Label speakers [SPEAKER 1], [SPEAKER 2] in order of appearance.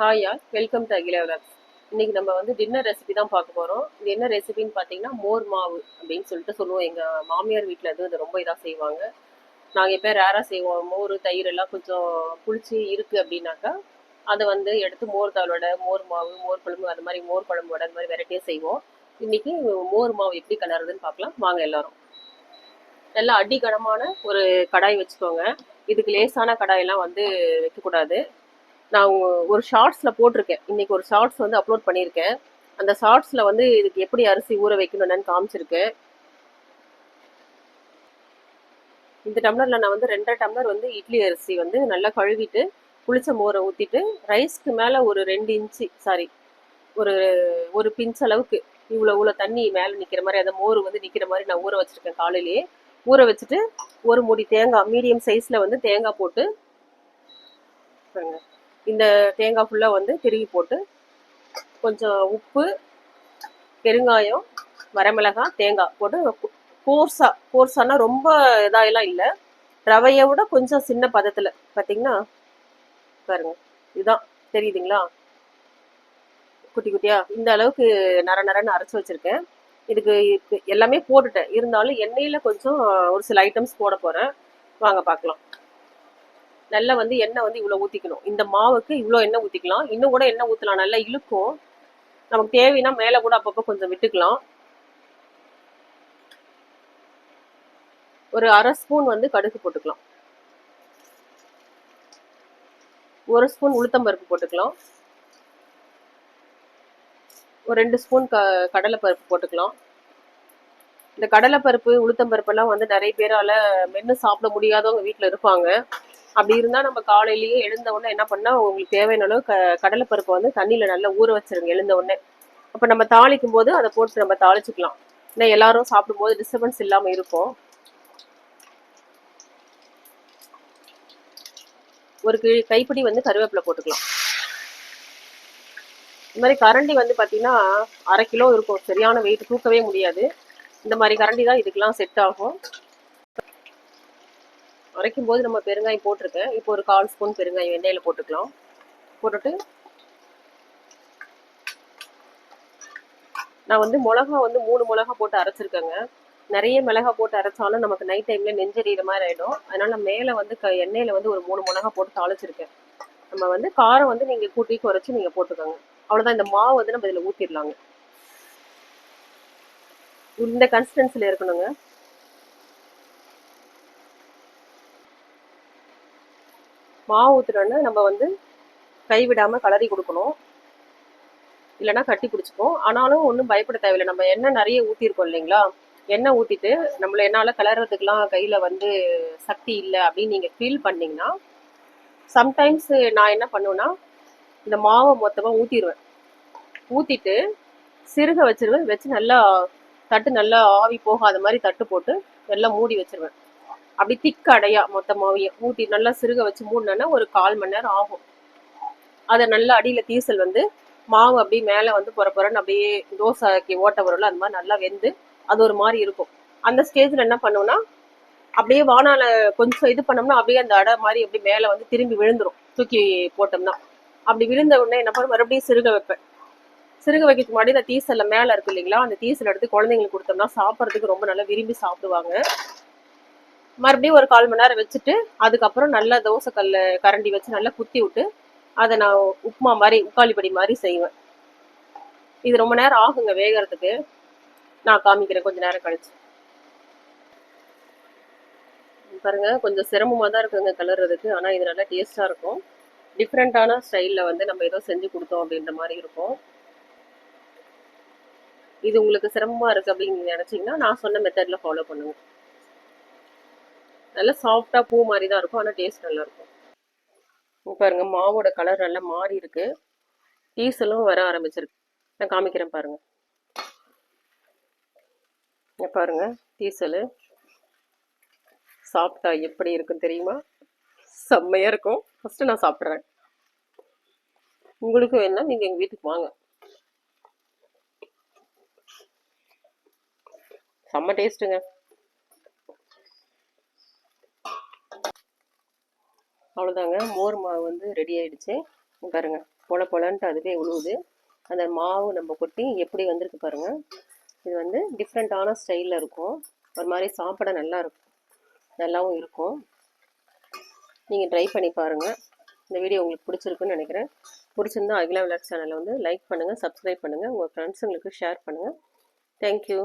[SPEAKER 1] Hi யார்? Welcome to Akhil vlogs இன்றைக்கி நம்ம வந்து டின்னர் ரெசிபி தான் பார்க்க போகிறோம் இது என்ன ரெசிபின்னு பார்த்தீங்கன்னா மோர் மாவு அப்படின்னு சொல்லிட்டு சொல்லுவோம். எங்கள் மாமியார் வீட்டில் அது இது ரொம்ப இதாக செய்வாங்க. நாங்கள் எப்போ ரேராக செய்வோம். மோர் தயிர் எல்லாம் கொஞ்சம் புளிச்சு இருக்குது அப்படின்னாக்கா அதை வந்து எடுத்து மோர் தாளோட மோர் மாவு மோர் குழம்பு அது மாதிரி மோர் குழம்போட அது மாதிரி வெரைட்டியாக செய்வோம். இன்றைக்கி மோர் மாவு எப்படி கலருதுன்னு பார்க்கலாம். வாங்க எல்லாரும். நல்லா அடிகனமான ஒரு கடாய் வச்சுக்கோங்க. இதுக்கு லேசான கடாயெல்லாம் வந்து வைக்கக்கூடாது. நான் ஒரு ஷார்ட்ஸில் போட்டிருக்கேன். இன்னைக்கு ஒரு ஷார்ட்ஸ் வந்து அப்லோட் பண்ணியிருக்கேன். அந்த ஷார்ட்ஸில் வந்து இதுக்கு எப்படி அரிசி ஊற வைக்கணும்னு காமிச்சிருக்கேன் இந்த டம்ளரில் நான் வந்து ரெண்டரை டம்ளர் வந்து இட்லி அரிசி வந்து நல்லா கழுவிட்டு புளிச்ச மோரை ஊற்றிட்டு ரைஸ்க்கு மேலே ஒரு ரெண்டு இன்ச்சு சாரி ஒரு ஒரு பிஞ்ச் அளவுக்கு இவ்வளோ இவ்வளோ தண்ணி மேலே நிற்கிற மாதிரி அந்த மோர் வந்து நிற்கிற மாதிரி நான் ஊற வச்சுருக்கேன் காலையிலேயே. ஊற வச்சுட்டு ஒரு மூடி தேங்காய் மீடியம் சைஸில் வந்து தேங்காய் போட்டு பாருங்க. இந்த தேங்காய் ஃபுல்லாக வந்து திருகி போட்டு கொஞ்சம் உப்பு பெருங்காயம் வரமிளகாய் தேங்காய் போட்டு கோர்ஸாக கோர்ஸானா ரொம்ப இதாகலாம் இல்லை. ரவையை விட கொஞ்சம் சின்ன பதத்தில். பார்த்தீங்கன்னா பாருங்க. இதுதான் தெரியுதுங்களா? குட்டி குட்டியா? இந்த அளவுக்கு நர நரன்னு அரைச்சி வச்சிருக்கேன். இதுக்கு இதுக்கு எல்லாமே போட்டுட்டேன். இருந்தாலும் எண்ணெயில் கொஞ்சம் ஒரு சில ஐட்டம்ஸ் போட போகிறேன் வாங்க பார்க்கலாம் நல்லா வந்து எண்ணெய் வந்து இவ்வளோ ஊற்றிக்கணும் இந்த மாவுக்கு இவ்வளோ எண்ணெய் ஊற்றிக்கலாம் இன்னும் கூட எண்ணெய் ஊற்றலாம் நல்லா இழுக்கும். நமக்கு தேவைன்னா மேலே கூட அப்பப்போ கொஞ்சம் விட்டுக்கலாம். ஒரு அரை ஸ்பூன் வந்து கடுகு போட்டுக்கலாம். ஒரு ஸ்பூன் உளுத்தம்பருப்பு போட்டுக்கலாம். ஒரு ரெண்டு ஸ்பூன் க கடலைப்பருப்பு போட்டுக்கலாம். இந்த கடலைப்பருப்பு உளுத்தம்பருப்பெல்லாம் வந்து நிறைய பேரால மென்று சாப்பிட முடியாதவங்க வீட்டில் இருப்பாங்க. அப்படி இருந்தால் நம்ம காலையிலேயே எழுந்த உடனே என்ன பண்ணால் உங்களுக்கு தேவையான அளவு க கடலைப்பருப்பை வந்து தண்ணியில் நல்லா ஊற வச்சிருங்க எழுந்த உடனே. அப்போ நம்ம தாளிக்கும் போது அதை போட்டு நம்ம தாளிச்சுக்கலாம். ஏன்னா எல்லாரும் சாப்பிடும்போது டிஸ்டர்பன்ஸ் இல்லாமல் இருக்கும். ஒரு கிழி கைப்பிடி வந்து கருவேப்பிலை போட்டுக்கலாம். இந்த மாதிரி கரண்டி வந்து பார்த்தீங்கன்னா அரை கிலோ இருக்கும். சரியான வெயிட் தூக்கவே முடியாது. இந்த மாதிரி கரண்டி தான் இதுக்கெல்லாம் செட் ஆகும். அரைக்கும் போது நம்ம பெருங்காயம் போட்டிருக்கேன். இப்போ ஒரு கால் ஸ்பூன் பெருங்காயம் எண்ணெயில் போட்டுக்கலாம். போட்டுட்டு நான் வந்து மிளகா வந்து மூணு மிளகா போட்டு அரைச்சிருக்கேங்க. நிறைய மிளகா போட்டு அரைச்சாலும் நமக்கு நைட் டைம்ல நெஞ்செறிகிற மாதிரி ஆயிடும். அதனால மேலே வந்து க எண்ணெயில் வந்து ஒரு மூணு மிளகா போட்டு தாளிச்சிருக்கேன். நம்ம வந்து காரம் வந்து நீங்கள் கூட்டி குறைச்சி நீங்கள் போட்டுக்கோங்க. அவ்வளோதான் இந்த மாவு வந்து நம்ம இதில் ஊற்றிடலாங்க இந்த கன்சிஸ்டன்சியில் இருக்கணுங்க. மாவு ஊற்றுனோன்னா நம்ம வந்து கைவிடாமல் கலரி கொடுக்கணும். இல்லைன்னா கட்டி பிடிச்சிக்கும். ஆனாலும் ஒன்றும் பயப்பட தேவையில்லை. நம்ம எண்ணெய் நிறைய ஊற்றிருக்கோம் இல்லைங்களா? எண்ணெய் ஊற்றிட்டு நம்மளை என்னால் கிளறதுக்கெலாம் கையில் வந்து சக்தி இல்லை அப்படின்னு நீங்கள் ஃபீல் பண்ணிங்கன்னா சம்டைம்ஸ் நான் என்ன பண்ணுவேன்னா இந்த மாவை மொத்தமாக ஊற்றிடுவேன் ஊற்றிட்டு சிறுக வச்சிருவேன். வச்சு நல்லா தட்டு நல்லா ஆவி போகாத மாதிரி தட்டு போட்டு நல்லா மூடி வச்சிருவேன். அப்படி திக்க அடையா மொத்த மாவையும் ஊற்றி நல்லா சிறுக வச்சு மூடினேன்னா ஒரு கால் மணி நேரம் ஆகும். அதை நல்லா அடியில் தீசல் வந்து மாவு அப்படியே மேலே வந்து பொற பொறன்னு அப்படியே தோசைக்கு ஓட்ட வரும்ல அந்த மாதிரி நல்லா வெந்து அது ஒரு மாதிரி இருக்கும். அந்த ஸ்டேஜில் என்ன பண்ணுவோம்னா அப்படியே வானால கொஞ்சம் இது பண்ணோம்னா அப்படியே அந்த அடை மாதிரி அப்படியே மேலே வந்து திரும்பி விழுந்துரும். தூக்கி போட்டோம்னா. அப்படி விழுந்த உடனே என்ன பண்ண மறுபடியும் சிறுக வைப்பேன். சிறுக வைக்கிறதுக்கு முன்னாடி இந்த தீசல்ல மேலே இருக்கு இல்லைங்களா அந்த தீசல் எடுத்து குழந்தைங்களுக்கு கொடுத்தோம்னா சாப்பிட்றதுக்கு ரொம்ப நல்லா விரும்பி சாப்பிடுவாங்க. மறுபடியும் ஒரு கால் மணி நேரம் வச்சுட்டு அதுக்கப்புறம் நல்லா தோசைக்கல்ல கரண்டி வச்சு நல்லா குத்தி விட்டு அதை நான் உப்புமா மாதிரி உக்காளிப்படி மாதிரி செய்வேன். இது ரொம்ப நேரம் ஆகுங்க வேகறதுக்கு. நான் காமிக்கிறேன் கொஞ்ச நேரம் கழிச்சு. பாருங்க கொஞ்சம் சிரமமாக தான் இருக்குங்க கலர்றதுக்கு ஆனால் இது நல்லா டேஸ்டாக இருக்கும். டிஃப்ரெண்ட்டான ஸ்டைலில் வந்து நம்ம ஏதோ செஞ்சு கொடுத்தோம் அப்படின்ற மாதிரி இருக்கும். இது உங்களுக்கு சிரமமாக இருக்குது அப்படின்னு நீங்கள் நினச்சிங்கன்னா நான் சொன்ன மெத்தடில் ஃபாலோ பண்ணுங்க. நல்லா சாஃப்டாக பூ மாதிரி தான் இருக்கும். ஆனால் டேஸ்ட் நல்லா இருக்கும் பாருங்க மாவோட கலர் நல்லா மாறி இருக்கு. டீசலும் வர ஆரம்பிச்சிருக்கு. நான் காமிக்கிறேன் பாருங்க. பாருங்க டீசலு சாப்பிட்டா எப்படி இருக்கும் தெரியுமா? செம்மையா இருக்கும். ஃபர்ஸ்ட் நான் சாப்பிட்றேன். உங்களுக்கு வேணா நீங்க எங்க வீட்டுக்கு வாங்க. செம்ம டேஸ்ட்டுங்க அவ்வளோதாங்க மோர் மாவு வந்து ரெடி ஆகிடுச்சு பாருங்கள் பொல பொலன்ட்டு அதுவே உழுவுது. அந்த மாவு நம்ம கொட்டி எப்படி வந்திருக்கு பாருங்கள் இது வந்து டிஃப்ரெண்ட்டான ஸ்டைலில் இருக்கும். ஒரு மாதிரி சாப்பிட நல்லா இருக்கும். நல்லாவும் இருக்கும். நீங்கள் ட்ரை பண்ணி பாருங்கள் இந்த வீடியோ உங்களுக்கு பிடிச்சிருக்குன்னு நினைக்கிறேன். பிடிச்சிருந்தா அகிலா விளாக் சேனலை வந்து லைக் பண்ணுங்கள் சப்ஸ்கிரைப் பண்ணுங்கள் உங்கள் ஃப்ரெண்ட்ஸுங்களுக்கு ஷேர் பண்ணுங்கள் தேங்க்யூ